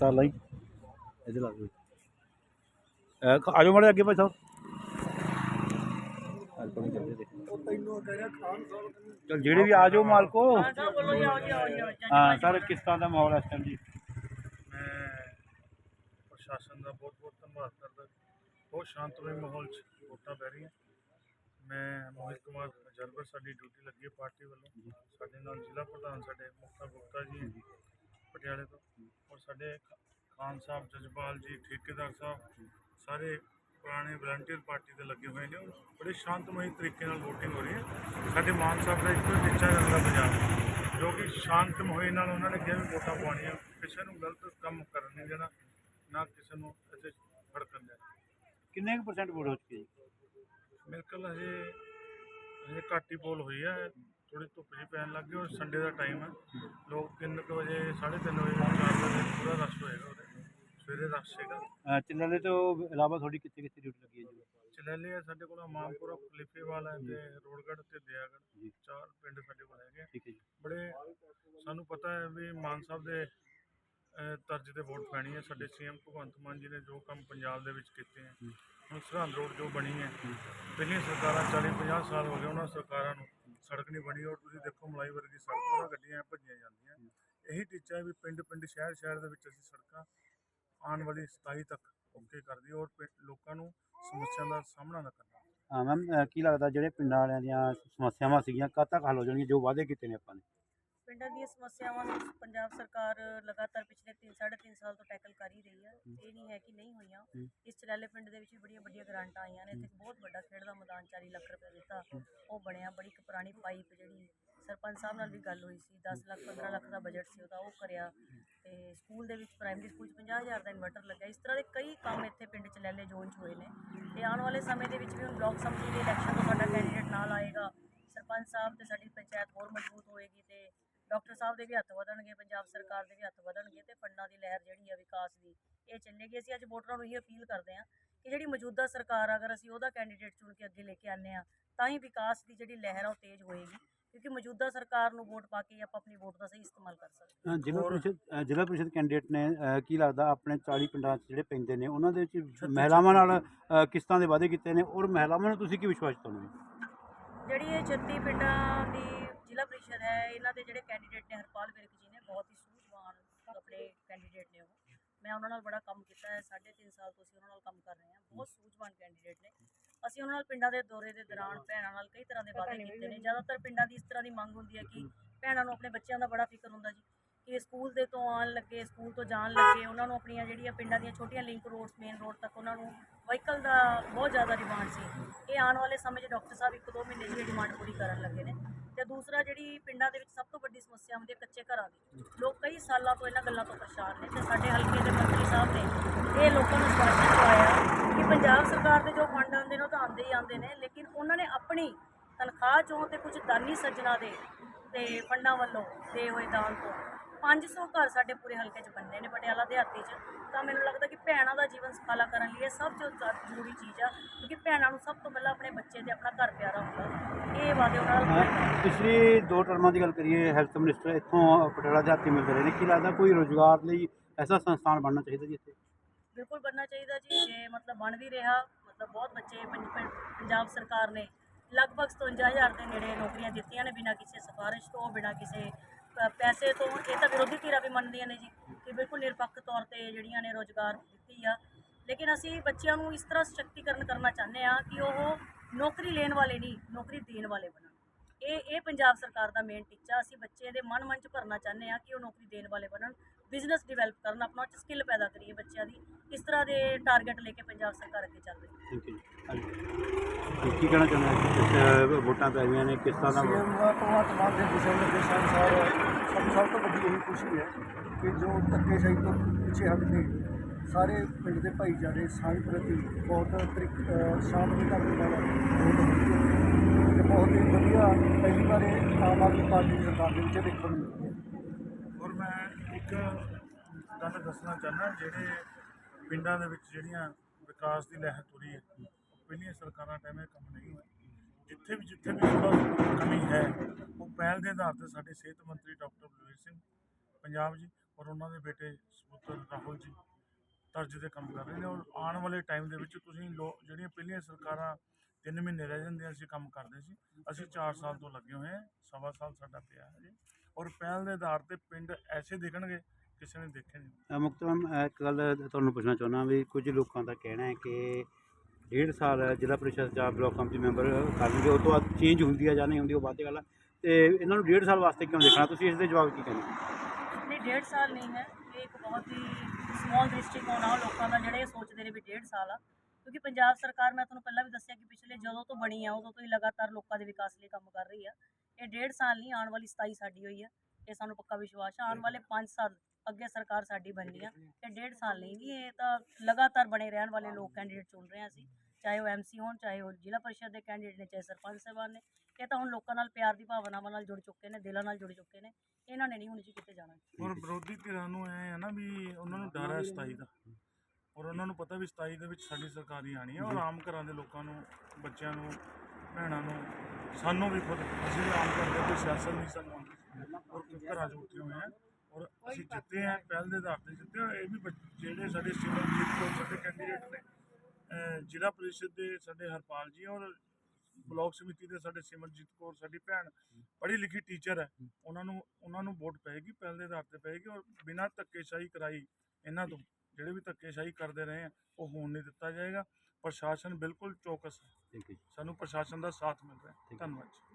ਤਾਂ ਲਈ ਇਹਦੇ ਲੱਗ ਗਈ ਆ ਜਾਓ ਮਾੜੇ ਅੱਗੇ ਭਾਈ ਸਾਹਿਬ। ਚਲ ਜਿਹੜੇ ਵੀ ਆ ਜਾਓ ਮਾਲਕੋ। ਹਾਂ ਸਰ ਕਿਸ ਤਰ੍ਹਾਂ ਦਾ ਮਾਹੌਲ ਹੈ ਇਸ ਟਾਈਮ ਜੀ। ਪ੍ਰਸ਼ਾਸਨ ਦਾ ਬਹੁਤ ਬਹੁਤ ਧੰਨਵਾਦ ਕਰਦਾ। ਬਹੁਤ ਸ਼ਾਂਤਮਈ ਮਾਹੌਲ 'ਚ ਵੋਟਾਂ ਪੈ ਰਹੀਆਂ। ਮੈਂ ਮੋਹਿਤ ਕੁਮਾਰ ਜਰਬਰ ਸਾਡੀ ਡਿਊਟੀ ਲੱਗੀ ਹੈ ਪਾਰਟੀ ਵੱਲੋਂ। ਸਾਡੇ ਨਾਲ ਜ਼ਿਲ੍ਹਾ ਪ੍ਰਧਾਨ ਸਾਡੇ ਮੁਖਤਾ ਗੁਪਤਾ ਜੀ। ਪਟਿਆਲੇ ਤੋਂ। ਔਰ ਸਾਡੇ ਖ- ਖਾਨ ਸਾਹਿਬ ਜਜਪਾਲ ਜੀ ਠੇਕੇਦਾਰ ਸਾਹਿਬ ਸਾਰੇ ਪੁਰਾਣੇ ਵਲੰਟੀਅਰ ਪਾਰਟੀ ਦੇ ਲੱਗੇ ਹੋਏ ਨੇ। ਔਰ ਬੜੇ ਸ਼ਾਂਤਮਈ ਤਰੀਕੇ ਨਾਲ VOTING ਹੋ ਰਹੀ ਹੈ। ਸਾਡੇ ਮਾਨ ਸਾਹਿਬ ਦਾ ਇੱਕੋ ਟੀਚਾ ਰਹਿੰਦਾ ਪੰਜਾਬ ਜੋ ਕਿ ਸ਼ਾਂਤਮਈ ਨਾਲ ਉਹਨਾਂ ਨੇ ਕਿਹਾ ਵੀ ਵੋਟਾਂ ਪਾਉਣੀਆਂ। ਕਿਸੇ ਨੂੰ ਗਲਤ ਕੰਮ ਕਰਨ ਨਹੀਂ ਦੇਣਾ ਨਾ ਕਿਸੇ ਨੂੰ ਇੱਥੇ ਭੜਕਣ ਦੇਣਾ। ਕਿੰਨੇ ਕੁ ਪਰਸੈਂਟ ਵੋਟ ਹੋ ਚੁੱਕੀ ਹੈ ਜੀ? ਮੇਰੇ ਕੋਲ ਹਜੇ ਹਜੇ ਘੱਟ ਹੀ ਪੋਲ ਹੋਈ ਹੈ। ਥੋੜੀ ਧੁੱਪ ਜਿਹੀ ਪੈਣ ਲੱਗ ਗਈ ਔਰ ਸੰਡੇ ਦਾ ਟਾਈਮ ਹੈ। ਲੋਕ 3 ਵਜੇ 3:30 ਵਜੇ 4 ਵਜੇ ਪੂਰਾ ਰਸ਼ ਹੋਏਗਾ ਉਹਦੇ ਸਵੇਰੇ ਰਸ਼ ਹੈਗਾ ਅਹ ਤੋਂ ਇਲਾਵਾ ਤੁਹਾਡੀ ਕਿੱਥੇ ਕਿੱਥੇ ਡਿਊਟੀ ਲੱਗੀ ਹੈ ਜੀ? ਚਲੇਲੇ ਹੈ ਸਾਡੇ ਕੋਲ ਮਾਮਪੁਰਾ ਖਲੀਫੇਵਾਲ ਹੈ ਤੇ ਰੋਡਗੜ੍ਹ ਤੇ ਦਿਆਗੜ੍ਹ। ਜੀ। ਚਾਰ ਪਿੰਡ ਸਾਡੇ ਕੋਲ ਹੈਗੇ। ਠੀਕ ਹੈ ਜੀ। ਬੜੇ ਸਾਨੂੰ ਪਤਾ ਹੈ ਵੀ ਮਾਨ ਸਾਹਿਬ ਦੇ ਅਹ, ਤਰਜ਼ ਤੇ ਵੋਟ ਪੈਣੀ ਹੈ। ਸਾਡੇ ਸੀਐਮ ਭਗਵੰਤ ਮਾਨ ਜੀ ਨੇ ਜੋ ਕੰਮ ਪੰਜਾਬ ਦੇ ਵਿੱਚ ਕੀਤੇ ਹੈ ਹੁਣ ਸਰਹੰਦ ਰੋਡ ਜੋ ਬਣੀ ਹੈ ਪਹਿਲੀਆਂ ਸਰਕਾਰਾਂ 40 50 ਸਾਲ ਹੋ ਗਏ ਉਹਨਾਂ ਸਰਕਾਰਾਂ ਨੂੰ। ਸੜਕ ਨਹੀਂ ਬਣੀ ਔਰ ਤੁਸੀਂ ਦੇਖੋ ਮਲਾਈ ਵਰਗੀ ਸੜਕ ਉਹਨਾਂ ਗੱਡੀਆਂ ਭੱਜੀਆਂ ਜਾਂਦੀਆਂ। ਇਹੀ ਟੀਚਾ ਹੈ ਵੀ ਪਿੰਡ ਪਿੰਡ ਸ਼ਹਿਰ ਸ਼ਹਿਰ ਦੇ ਵਿੱਚ ਅਸੀਂ ਸੜਕਾਂ ਆਉਣ ਵਾਲੀ 27 ਤੱਕ ਓਕੇ ਕਰ ਦਈਏ ਔਰ ਲੋਕਾਂ ਨੂੰ ਸਮੱਸਿਆ ਦਾ ਸਾਹਮਣਾ ਨਾ ਕਰਨਾ ਹਾਂ ਮੈਮ ਕੀ ਲੱਗਦਾ ਜਿਹੜੇ ਪਿੰਡਾਂ ਵਾਲਿਆਂ ਦੀਆਂ ਸਮੱਸਿਆਵਾਂ ਸੀਗੀਆਂ ਕਦ ਤੱਕ ਹੱਲ ਹੋ ਜਾਣਗੀਆਂ ਜੋ ਵਾਅਦੇ ਕੀਤੇ ਨੇ ਆਪਾਂ ਨੇ? ਪਿੰਡਾਂ ਦੀਆਂ ਸਮੱਸਿਆਵਾਂ ਨੂੰ ਪੰਜਾਬ ਸਰਕਾਰ ਲਗਾਤਾਰ ਪਿਛਲੇ 3 3.5 ਸਾਲ ਤੋਂ ਟੈਕਲ ਕਰ ਹੀ ਰਹੀ ਹੈ। ਇਹ ਨਹੀਂ ਹੈ ਕਿ ਨਹੀਂ ਹੋਈਆਂ। ਇਸ ਚਲਾਲੇ ਪਿੰਡ ਦੇ ਵਿੱਚ ਵੀ ਬੜੀਆਂ ਵੱਡੀਆਂ ਗ੍ਰਾਂਟਾਂ ਆਈਆਂ ਨੇ ਇੱਥੇ ਇੱਕ ਬਹੁਤ ਵੱਡਾ ਖੇਡ ਦਾ ਮੈਦਾਨ 40 ਲੱਖ ਰੁਪਏ ਦਿੱਤਾ। ਉਹ ਬਣਿਆ ਬੜੀ ਇੱਕ ਪੁਰਾਣੀ ਪਾਈਪ ਜਿਹੜੀ ਸਰਪੰਚ ਸਾਹਿਬ ਨਾਲ ਵੀ ਗੱਲ ਹੋਈ ਸੀ। 10 ਲੱਖ 15 ਲੱਖ ਦਾ ਬਜਟ ਸੀ ਉਹਦਾ, ਉਹ ਕਰਿਆ। ਤੇ ਸਕੂਲ ਦੇ ਵਿੱਚ ਪ੍ਰਾਇਮਰੀ ਸਕੂਲ 'ਚ 50000 ਦਾ ਇਨਵਰਟਰ ਲੱਗਿਆ। ਇਸ ਤਰ੍ਹਾਂ ਦੇ ਕਈ ਕੰਮ ਇੱਥੇ ਪਿੰਡ 'ਚ ਚਲਾਲੇ ਜ਼ੋਨ 'ਚ ਹੋਏ ਨੇ। ਤੇ ਆਉਣ ਵਾਲੇ ਸਮੇਂ ਦੇ ਵਿੱਚ ਵੀ ਹੁਣ ਬਲਾਕ ਸਮਿਤੀ ਦੇ ਇਲੈਕਸ਼ਨ ਤੋਂ ਸਾਡਾ ਕੈਂਡੀਡੇਟ ਨਾਲ ਆਏਗਾ। ਸਰਪੰਚ ਸਾਹਿਬ ਤੇ ਸਾਡੀ ਪੰਚਾਇਤ ਹੋਰ ਮਜ਼ਬੂਤ ਹੋਏਗੀ ਤੇ ਡਾਕਟਰ ਸਾਹਿਬ ਦੇ ਵੀ ਹੱਥ ਵਧਣਗੇ, ਪੰਜਾਬ ਸਰਕਾਰ ਦੇ ਵੀ ਹੱਥ ਵਧਣਗੇ ਤੇ ਫੰਡਾਂ ਦੀ ਲਹਿਰ ਜਿਹੜੀ ਆ ਵਿਕਾਸ ਦੀ, ਇਹ ਚੱਲੇਗੀ। ਅਸੀਂ ਅੱਜ ਵੋਟਰਾਂ ਨੂੰ ਇਹ ਅਪੀਲ ਕਰਦੇ ਹਾਂ ਕਿ ਜਿਹੜੀ ਮੌਜੂਦਾ ਸਰਕਾਰ ਅਗਰ ਅਸੀਂ ਉਹਦਾ ਕੈਂਡੀਡੇਟ ਚੁਣ ਕੇ ਅੱਗੇ ਲੈ ਕੇ ਆਨੇ ਆ ਤਾਂ ਹੀ ਵਿਕਾਸ ਦੀ ਜਿਹੜੀ ਲਹਿਰ ਆ ਉਹ ਤੇਜ਼ ਹੋਏਗੀ ਕਿਉਂਕਿ ਮੌਜੂਦਾ ਸਰਕਾਰ ਨੂੰ ਵੋਟ ਪਾ ਕੇ ਆਪਾਂ ਆਪਣੀ ਵੋਟ ਦਾ ਸਹੀ ਇਸਤੇਮਾਲ ਕਰ ਸਕਦੇ ਹਾਂ। ਜ਼ਿਲ੍ਹਾ ਪ੍ਰੀਸ਼ਦ ਜ਼ਿਲ੍ਹਾ ਪ੍ਰੀਸ਼ਦ ਕੈਂਡੀਡੇਟ ਨੇ ਕੀ ਲੱਗਦਾ ਆਪਣੇ 40 ਪਿੰਡਾਂ 'ਚ ਜਿਹੜੇ ਪੈਂਦੇ ਨੇ ਉਹਨਾਂ ਦੇ ਵਿੱਚ ਮਹਿਲਾਵਾਂ ਨਾਲ ਅਹ ਕਿਸ ਤਰ੍ਹਾਂ ਦੇ ਵਾਅਦੇ ਕੀਤੇ ਨੇ ਔਰ ਮਹਿਲਾਵਾਂ ਨੂੰ ਤੁਸੀਂ ਕੀ ਵਿਸ਼ਵਾਸ ਤੁਹਾਨੂੰ ਜਿਹੜੀ ਇਹ 36 ਪਿੰਡਾਂ ਦੀ ਜ਼ਿਲ੍ਹਾ ਪ੍ਰੀਸ਼ਦ ਹੈ ਇਹਨਾਂ ਦੇ ਜਿਹੜੇ ਕੈਂਡੀਡੇਟ ਨੇ ਹਰਪਾਲ ਵਿਰਕ ਜੀ ਨੇ ਬਹੁਤ ਹੀ ਸੂਝਵਾਨ ਆਪਣੇ ਕੈਂਡੀਡੇਟ ਨੇ ਉਹ। ਮੈਂ ਉਹਨਾਂ ਨਾਲ ਬੜਾ ਕੰਮ ਕੀਤਾ ਹੈ 3.5 ਸਾਲ ਤੋਂ ਅਸੀਂ ਉਹਨਾਂ ਨਾਲ ਕੰਮ ਕਰ ਰਹੇ ਹਾਂ ਬਹੁਤ ਸੂਝਵਾਨ ਕੈਂਡੀਡੇਟ ਨੇ। ਅਸੀਂ ਉਹਨਾਂ ਨਾਲ ਪਿੰਡਾਂ ਦੇ ਦੌਰੇ ਦੇ ਦੌਰਾਨ ਭੈਣਾਂ ਨਾਲ ਕਈ ਤਰ੍ਹਾਂ ਦੇ ਵਾਅਦੇ ਕੀਤੇ ਨੇ ਜ਼ਿਆਦਾਤਰ ਪਿੰਡਾਂ ਦੀ ਇਸ ਤਰ੍ਹਾਂ ਦੀ ਮੰਗ ਹੁੰਦੀ ਹੈ ਕਿ ਭੈਣਾਂ ਨੂੰ ਆਪਣੇ ਬੱਚਿਆਂ ਦਾ ਬੜਾ ਫਿਕਰ ਹੁੰਦਾ ਜੀ ਕਿ ਸਕੂਲ ਦੇ ਤੋਂ ਆਉਣ ਲੱਗੇ ਸਕੂਲ ਤੋਂ ਜਾਣ ਲੱਗੇ ਉਹਨਾਂ ਨੂੰ ਆਪਣੀਆਂ ਜਿਹੜੀਆਂ ਪਿੰਡਾਂ ਦੀਆਂ ਛੋਟੀਆਂ ਲਿੰਕ ਰੋਡਸ ਮੇਨ ਰੋਡ ਤੱਕ ਉਹਨਾਂ ਨੂੰ ਵਹੀਕਲ ਦਾ ਬਹੁਤ ਜ਼ਿਆਦਾ ਡਿਮਾਂਡ ਸੀ। ਇਹ ਆਉਣ ਵਾਲੇ ਸਮੇਂ 'ਚ ਡਾਕਟਰ ਸਾਹਿਬ ਇੱਕ ਦੋ ਮਹੀਨੇ ਇਹ ਡਿਮਾਂਡ ਪੂਰੀ ਕਰਨ ਲੱਗੇ ਨੇ। ਤੇ ਦੂਸਰਾ ਜਿਹੜੀ ਪਿੰਡਾਂ ਦੇ ਵਿੱਚ ਸਭ ਤੋਂ ਵੱਡੀ ਸਮੱਸਿਆ ਹੁੰਦੀ ਹੈ ਕੱਚੇ ਘਰਾਂ ਦੀ। ਲੋਕ ਕਈ ਸਾਲਾਂ ਤੋਂ ਇਹਨਾਂ ਗੱਲਾਂ ਤੋਂ ਪਰੇਸ਼ਾਨ ਨੇ ਤੇ ਸਾਡੇ ਹਲਕੇ ਦੇ ਮੰਤਰੀ ਸਾਹਿਬ ਨੇ ਇਹ ਲੋਕਾਂ ਨੂੰ ਸਪਸ਼ਟ ਕਰਵਾਇਆ ਕਿ ਪੰਜਾਬ ਸਰਕਾਰ ਦੇ ਜੋ ਫੰਡ ਆਉਂਦੇ ਨੇ ਉਹ ਤਾਂ ਆਉਂਦੇ ਹੀ ਆਉਂਦੇ ਨੇ, ਲੇਕਿਨ ਉਹਨਾਂ ਨੇ ਆਪਣੀ ਤਨਖਾਹ ਚੋਂ ਤੇ ਕੁਝ ਦਾਨੀ ਸੱਜਣਾ ਦੇ ਤੇ ਫੰਡਾਂ ਵੱਲੋਂ ਦੇ ਹੋਏ ਦਾਨ ਤੋਂ 500 ਘਰ ਸਾਡੇ ਪੂਰੇ ਹਲਕੇ 'ਚ ਬੰਨੇ ਨੇ ਪਟਿਆਲਾ ਦਿਹਾਤੀ 'ਚ। ਤਾਂ ਮੈਨੂੰ ਲੱਗਦਾ ਭੈਣਾਂ ਦਾ ਜੀਵਨ ਸੁਖਾਲਾ ਕਰਨ ਲਈ ਇਹ ਸਭ ਤੋਂ ਜ਼ਰੂਰੀ ਚੀਜ਼ ਆ ਕਿਉਂਕਿ ਭੈਣਾਂ ਨੂੰ ਸਭ ਤੋਂ ਪਹਿਲਾਂ ਆਪਣੇ ਬੱਚੇ ਤੇ ਆਪਣਾ ਘਰ ਪਿਆਰਾ ਹੁੰਦਾ ਇਹ ਵਾਅਦੇ ਉਹਨਾਂ ਨਾਲ। ਪਿਛਲੀ ਦੋ ਟਰਮਾਂ ਦੀ ਗੱਲ ਕਰੀਏ ਹੈਲਥ ਮਿਨਿਸਟਰ ਇੱਥੋਂ ਪਟਿਆਲਾ ਹਾਤੀ ਮਿਲਦੇ ਰਹੇ ਨੇ ਕੀ ਲੱਗਦਾ ਕੋਈ ਰੋਜ਼ਗਾਰ ਲਈ ਐਸਾ ਸੰਸਥਾਨ ਬਣਨਾ ਚਾਹੀਦਾ ਜੀ ਇੱਥੇ ਬਿਲਕੁਲ ਬਣਨਾ ਚਾਹੀਦਾ ਜੀ ਜੇ ਮਤਲਬ ਬਣ ਵੀ ਰਿਹਾ ਮਤਲਬ ਬਹੁਤ ਬੱਚੇ ਪੰਜ- ਪੰਜ- ਪੰਜਾਬ ਸਰਕਾਰ ਨੇ ਲਗਭਗ 57000 ਦੇ ਨੇੜੇ ਨੌਕਰੀਆਂ ਦਿੱਤੀਆਂ ਨੇ ਬਿਨਾਂ ਕਿਸੇ ਸਿਫਾਰਿਸ਼ ਤੋਂ ਬਿਨਾਂ ਕਿਸੇ ਪੈਸੇ ਤੋਂ ਇਹ ਤਾਂ ਵਿਰੋਧੀ ਧਿਰਾਂ ਵੀ ਮੰਨਦੀਆਂ ਨੇ ਜੀ ਕਿ ਬਿਲਕੁਲ ਨਿਰਪੱਖ ਤੌਰ ਤੇ ਜਿਹੜੀਆਂ ਨੇ ਰੋਜ਼ਗਾਰ ਦਿੱਤੀ ਆ। ਲੇਕਿਨ ਅਸੀਂ ਬੱਚਿਆਂ ਨੂੰ ਇਸ ਤਰ੍ਹਾਂ ਸਸ਼ਕਤੀਕਰਨ ਕਰਨਾ ਚਾਹੁੰਦੇ ਆ ਕਿ ਉਹ ਨੌਕਰੀ ਲੈਣ ਵਾਲੇ ਨਹੀਂ, ਨੌਕਰੀ ਦੇਣ ਵਾਲੇ ਬਣਨ। ਇਹ ਇਹ ਪੰਜਾਬ ਸਰਕਾਰ ਦਾ ਮੇਨ ਟੀਚਾ। ਅਸੀਂ ਬੱਚੇ ਦੇ ਮਨ ਮਨ ਚ ਭਰਨਾ ਚਾਹੁੰਦੇ ਆ ਕਿ ਉਹ ਨੌਕਰੀ ਦੇਣ ਵਾਲੇ ਬਣਨ। ਬਿਜ਼ਨਸ ਡਿਵੈਲਪ ਕਰਨ ਆਪਣਾ ਸਕਿੱਲ ਪੈਦਾ ਕਰੀਏ ਬੱਚਿਆਂ ਦੀ ਇਸ ਤਰ੍ਹਾਂ ਦੇ ਟਾਰਗੇਟ ਲੈ ਕੇ ਪੰਜਾਬ ਸਰਕਾਰ ਅੱਗੇ ਚੱਲ ਰਹੀ ਹੈ। ਥੈਂਕ ਯੂ ਤੇ ਕੀ ਕਹਿਣਾ ਚਾਹੁੰਦੇ ਹੋ? ਵੋਟਾਂ ਪੈ ਗਈਆਂ ਨੇ ਕਿਸ ਤਰ੍ਹਾਂ ਦਾ ਭਗਵੰਤ ਮਾਨ ਦੇ ਦਿਸ਼ਾ ਨਿਰਦੇਸ਼ਾਂ ਅਨੁਸਾਰ ਸਾਡੀ ਸਭ ਤੋਂ ਵੱਡੀ ਇਹੀ ਖੁਸ਼ੀ ਹੈ ਕਿ ਜੋ ਧੱਕੇਸ਼ਾਹੀ ਤੋਂ ਪਿੱਛੇ ਹਟ ਕੇ ਸਾਰੇ ਪਿੰਡ ਦੇ ਭਾਈਚਾਰੇ ਸਾਂਝ ਪ੍ਰਤੀ ਬਹੁਤ ਤਰੀਕ ਅ, ਸ਼ਾਂਤਮਈ ਢੰਗ ਨਾਲ ਵੋਟ ਹੋਈ ਹੈ ਤੇ ਬਹੁਤ ਹੀ ਵਧੀਆ ਪਹਿਲੀ ਵਾਰ ਇਹ ਆਮ ਆਦਮੀ ਪਾਰਟੀ ਦੀ ਸਰਕਾਰ ਦੇ ਵਿੱਚ ਦੇਖਣ ਨੂੰ ਹੈ ਇੱਕ ਗੱਲ ਦੱਸਣਾ ਚਾਹੁੰਦਾ, ਜਿਹੜੇ ਪਿੰਡਾਂ ਦੇ ਵਿੱਚ ਜਿਹੜੀਆਂ ਵਿਕਾਸ ਦੀ ਲਹਿਰ ਤੁਰੀ ਹੈ, ਪਹਿਲੀਆਂ ਸਰਕਾਰਾਂ ਟਾਈਮ ਇਹ ਕੰਮ ਨਹੀਂ ਹੋਇਆ ਜਿੱਥੇ ਵੀ ਜਿੱਥੇ ਵੀ ਥੋੜ੍ਹਾ ਕਮੀ ਹੈ, ਉਹ ਪਹਿਲ ਦੇ ਆਧਾਰ ਤੇ ਸਾਡੇ ਸਿਹਤ ਮੰਤਰੀ ਡਾਕਟਰ ਬਲਵੀਰ ਸਿੰਘ ਪੰਜਾਬ ਜੀ ਔਰ ਉਹਨਾਂ ਦੇ ਬੇਟੇ ਸਪੁੱਤਰ ਰਾਹੁਲ ਜੀ ਤਰਜ ਤੇ ਕੰਮ ਕਰ ਰਹੇ ਨੇ ਔਰ ਆਉਣ ਵਾਲੇ ਟਾਈਮ ਦੇ ਵਿੱਚ ਤੁਸੀਂ ਲੋ ਜਿਹੜੀਆਂ ਪਹਿਲੀਆਂ ਸਰਕਾਰਾਂ ਤਿੰਨ ਮਹੀਨੇ ਰਹਿ ਜਾਂਦੀਆਂ ਸੀ, ਕੰਮ ਕਰਦੇ ਸੀ, ਅਸੀਂ 4 ਸਾਲ ਤੋਂ ਲੱਗੇ ਹੋਏ ਹਾਂ, ਸਵਾ ਸਾਲ ਸਾਡਾ ਪਿਆ ਹੈ ਜੀ। ਔਰ ਪਹਿਲ ਦੇ ਆਧਾਰ ਤੇ ਪਿੰਡ ਐਸੇ ਦਿਖਣਗੇ ਕਿਸੇ ਨੇ ਦੇਖੇ ਨਹੀਂ। ਮੁਕਤ ਮੈਮ ਇੱਕ ਗੱਲ ਤੁਹਾਨੂੰ ਪੁੱਛਣਾ ਚਾਹੁੰਦਾ ਵੀ ਕੁਝ ਲੋਕਾਂ ਦਾ ਕਹਿਣਾ ਹੈ ਕਿ ਡੇਢ ਸਾਲ ਜ਼ਿਲ੍ਹਾ ਪ੍ਰੀਸ਼ਦ ਜਾਂ ਬਲਾਕ ਕਮੇਟੀ ਮੈਂਬਰ ਕਰਨਗੇ ਉਹ ਤੋਂ ਬਾਅਦ ਚੇਂਜ ਹੁੰਦੀ ਹੈ ਜਾਂ ਨਹੀਂ ਹੁੰਦੀ ਉਹ ਬਾਅਦ ਦੀ ਗੱਲ ਹੈ ਤੇ ਇਹਨਾਂ ਨੂੰ ਡੇਢ ਸਾਲ ਵਾਸਤੇ ਕਿਉਂ ਦੇਖਣਾ? ਤੁਸੀਂ ਇਸ ਦੇ ਜਵਾਬ ਕੀ ਕਹਿੰਦੇ? ਨਹੀਂ ਡੇਢ ਸਾਲ ਨਹੀਂ ਹੈ। ਇਹ ਇੱਕ ਬਹੁਤ ਹੀ ਸਮਾਲ ਦ੍ਰਿਸ਼ਟੀਕੋਣ ਆ ਲੋਕਾਂ ਦਾ ਜਿਹੜੇ ਸੋਚਦੇ ਨੇ ਵੀ ਡੇਢ ਸਾਲ ਆ। ਕਿਉਂਕਿ ਪੰਜਾਬ ਸਰਕਾਰ ਮੈਂ ਤੁਹਾਨੂੰ ਪਹਿਲਾਂ ਵੀ ਦੱਸਿਆ ਕਿ ਪਿਛਲੇ ਜਦੋਂ ਤੋਂ ਬਣੀ ਆ ਉਦੋਂ ਤੋਂ ਹੀ ਲਗਾਤਾਰ ਲੋਕਾਂ ਦੇ ਵਿਕਾਸ ਲਈ ਕੰਮ ਕਰ ਰਹੀ ਆ। ਇਹ ਡੇਢ ਸਾਲ ਨਹੀਂ, ਆਉਣ ਵਾਲੀ 27 ਸਾਡੀ ਹੋਈ ਆ। ਇਹ ਸਾਨੂੰ ਪੱਕਾ ਵਿਸ਼ਵਾਸ ਆ। ਆਉਣ ਵਾਲੇ 5 ਸਾਲ ਅੱਗੇ ਸਰਕਾਰ ਸਾਡੀ ਬਣਨੀ ਆ। ਇਹ ਡੇਢ ਸਾਲ ਨਹੀਂ ਇਹ ਤਾਂ ਲਗਾਤਾਰ ਬਣੇ ਰਹਿਣ ਵਾਲੇ ਲੋਕ ਕੈਂਡੀਡੇਟ ਚੁਣ ਰਹੇ ਆ ਅਸੀਂ। ਚਾਹੇ ਉਹ ਐਮਸੀ ਹੋਣ, ਚਾਹੇ ਉਹ ਜ਼ਿਲ੍ਹਾ ਪਰਿਸ਼ਦ ਦੇ ਕੈਂਡੀਡੇਟ ਨੇ, ਚਾਹੇ ਸਰਪੰਚ ਸਾਹਿਬਾਨ ਨੇ। ਇਹ ਤਾਂ ਹੁਣ ਲੋਕਾਂ ਨਾਲ ਪਿਆਰ ਦੀ ਭਾਵਨਾਵਾਂ ਨਾਲ ਜੁੜ ਚੁੱਕੇ ਨੇ, ਦਿਲਾਂ ਨਾਲ ਜੁੜ ਚੁੱਕੇ ਨੇ। ਇਹਨਾਂ ਨੇ ਨਹੀਂ ਹੁਣ ਜੀ ਕਿਤੇ ਜਾਣਾ। ਔਰ ਵਿਰੋਧੀ ਧਿਰਾਂ ਨੂੰ ਐ ਹੈ ਨਾ ਵੀ ਉਹਨਾਂ ਨੂੰ ਡਰ ਹੈ 27 ਦਾ। ਔਰ ਉਹਨਾਂ ਨੂੰ ਪਤਾ ਵੀ 27 ਦੇ ਵਿੱਚ ਸਾਡੀ ਸਰਕਾਰ ਹੀ ਆਣੀ ਹੈ ਔਰ ਆਮ ਘਰਾਂ ਦੇ ਲੋਕਾਂ ਨੂੰ, ਬੱਚਿਆਂ ਨੂੰ, ਭੈਣਾਂ ਨੂੰ ਸਾਨੂੰ ਵੀ ਖੁਦ ਅਸੀਂ ਵੀ ਆਮ ਘਰ ਕੋਈ ਸਿਆਸਤ ਨਹੀਂ ਸਾਨੂੰ ਆਉਂਦੀ ਔਰ ਘਰਾਂ 'ਚ ਉੱਠੇ ਹੋਏ ਆ ਔਰ ਅਸੀਂ ਜਿੱਤੇ ਆ ਪਹਿਲ ਦੇ ਆਧਾਰ ਤੇ ਜਿੱਤੇ ਆ। ਇਹ ਵੀ ਬੱਚ- ਜਿਹੜੇ ਸਾਡੇ ਸਿਮਰਜੀਤ ਕੌਰ ਸਾਡੇ ਕੈਂਡੀਡੇਟ ਨੇ ਜ਼ਿਲ੍ਹਾ ਪ੍ਰੀਸ਼ਦ ਦੇ ਸਾਡੇ ਹਰਪਾਲ ਜੀ ਔਰ ਬਲਾਕ ਸਮਿਤੀ ਦੇ ਸਾਡੇ ਸਿਮਰਜੀਤ ਕੌਰ, ਸਾਡੀ ਭੈਣ, ਪੜ੍ਹੀ ਲਿਖੀ ਟੀਚਰ ਹੈ। ਉਹਨਾਂ ਨੂੰ ਉਹਨਾਂ ਨੂੰ ਵੋਟ ਪਏਗੀ, ਪਹਿਲ ਦੇ ਆਧਾਰ ਤੇ ਪਏਗੀ ਔਰ ਬਿਨਾਂ ਧੱਕੇਸ਼ਾਹੀ ਕਰਾਈ, ਇਹਨਾਂ ਤੋਂ, ਜਿਹੜੇ ਵੀ ਧੱਕੇਸ਼ਾਹੀ ਕਰਦੇ ਰਹੇ ਆ, ਉਹ ਹੋਣ ਨਹੀਂ ਦਿੱਤਾ ਜਾਏਗਾ। ਪ੍ਰਸ਼ਾਸਨ ਬਿਲਕੁਲ ਚੌਕਸ ਹੈ। ਥੈਂਕ ਯੂ ਸਾਨੂੰ ਪ੍ਰਸ਼ਾਸਨ ਦਾ ਸਾਥ ਮਿਲ ਰਿਹਾ ਹੈ। ਧੰਨਵਾਦ ਜੀ।